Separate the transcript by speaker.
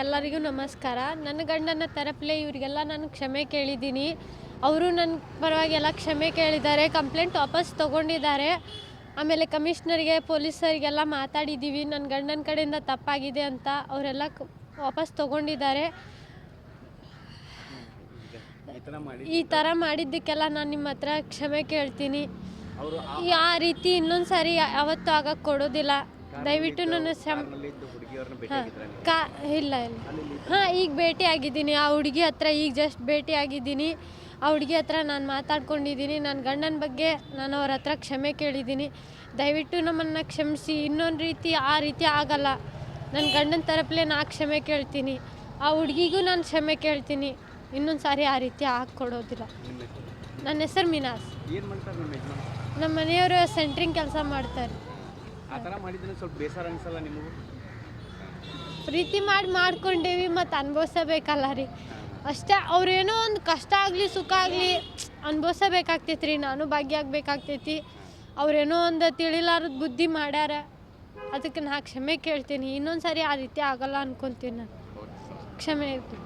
Speaker 1: ಎಲ್ಲರಿಗೂ ನಮಸ್ಕಾರ. ನನ್ನ ಗಂಡನ ತರಪ್ಲೆ ಇವರಿಗೆಲ್ಲ ನಾನು ಕ್ಷಮೆ ಕೇಳಿದ್ದೀನಿ. ಅವರು ನನ್ನ ಪರವಾಗಿ ಎಲ್ಲ ಕ್ಷಮೆ ಕೇಳಿದ್ದಾರೆ. ಕಂಪ್ಲೇಂಟ್ ವಾಪಸ್ ತೊಗೊಂಡಿದ್ದಾರೆ. ಆಮೇಲೆ ಕಮಿಷ್ನರ್ಗೆ ಪೊಲೀಸರಿಗೆಲ್ಲ ಮಾತಾಡಿದ್ದೀವಿ. ನನ್ನ ಗಂಡನ ಕಡೆಯಿಂದ ತಪ್ಪಾಗಿದೆ ಅಂತ ಅವರೆಲ್ಲ ವಾಪಸ್ ತೊಗೊಂಡಿದ್ದಾರೆ.
Speaker 2: ಈ ಥರ
Speaker 1: ಮಾಡಿದ್ದಕ್ಕೆಲ್ಲ ನಾನು ನಿಮ್ಮ ಹತ್ರ ಕ್ಷಮೆ ಕೇಳ್ತೀನಿ. ಆ ರೀತಿ ಇನ್ನೊಂದು ಸಾರಿ ಯಾವತ್ತೂ ಆಗಕ್ಕೆ ಕೊಡೋದಿಲ್ಲ. ದಯವಿಟ್ಟು ನನ್ನ ಕಾ ಇಲ್ಲ ಇಲ್ಲ. ಹಾಂ ಈಗ ಭೇಟಿ ಆಗಿದ್ದೀನಿ. ಆ ಹುಡುಗಿ ಹತ್ರ ಈಗ ಜಸ್ಟ್ ಭೇಟಿ ಆಗಿದ್ದೀನಿ. ಆ ಹುಡುಗಿ ಹತ್ರ ನಾನು ಮಾತಾಡ್ಕೊಂಡಿದ್ದೀನಿ. ನನ್ನ ಗಂಡನ ಬಗ್ಗೆ ನಾನು ಅವ್ರ ಹತ್ರ ಕ್ಷಮೆ ಕೇಳಿದ್ದೀನಿ. ದಯವಿಟ್ಟು ನಮ್ಮನ್ನು ಕ್ಷಮಿಸಿ. ಇನ್ನೊಂದು ರೀತಿ ಆ ರೀತಿ ಆಗಲ್ಲ. ನನ್ನ ಗಂಡನ ತರಪ್ಲೆ ನಾ ಕ್ಷಮೆ ಕೇಳ್ತೀನಿ. ಆ ಹುಡುಗಿಗೂ ನಾನು ಕ್ಷಮೆ ಕೇಳ್ತೀನಿ. ಇನ್ನೊಂದು ಸಾರಿ ಆ ರೀತಿ ಕೊಡೋದಿಲ್ಲ ನನ್ನ ಹೆಸರು ಮಿನಾಸ್. ನಮ್ಮ ಮನೆಯವರು ಸೆಂಟ್ರಿಂಗ್ ಕೆಲಸ ಮಾಡ್ತಾರೆ.
Speaker 2: ಆ ಥರ ಮಾಡಿದ್ರೆ ಸ್ವಲ್ಪ ಬೇಸರ ಅನ್ಸಲ್ಲ ನಿಮಗೂ?
Speaker 1: ಪ್ರೀತಿ ಮಾಡಿ ಮಾಡ್ಕೊಂಡೇವಿ ಮತ್ತು ಅನುಭವಿಸಬೇಕಲ್ಲ ರೀ. ಅಷ್ಟೇ ಅವ್ರೇನೋ ಒಂದು ಕಷ್ಟ ಆಗಲಿ ಸುಖ ಆಗಲಿ ಅನುಭವಿಸಬೇಕಾಗ್ತೈತಿ ರೀ ನಾನು ಭಾಗಿಯಾಗಬೇಕಾಗ್ತೈತಿ ಅವ್ರೇನೋ ಒಂದು ತಿಳಿಲಾರದ ಬುದ್ಧಿ ಮಾಡ್ಯಾರ ಅದಕ್ಕೆ ನಾ ಕ್ಷಮೆ ಕೇಳ್ತೀನಿ. ಇನ್ನೊಂದು ಸಾರಿ ಆ ರೀತಿ ಆಗಲ್ಲ ಅನ್ಕೊತೀನಿ ನಾನು. ಕ್ಷಮೆ ಇರ್ಲಿ.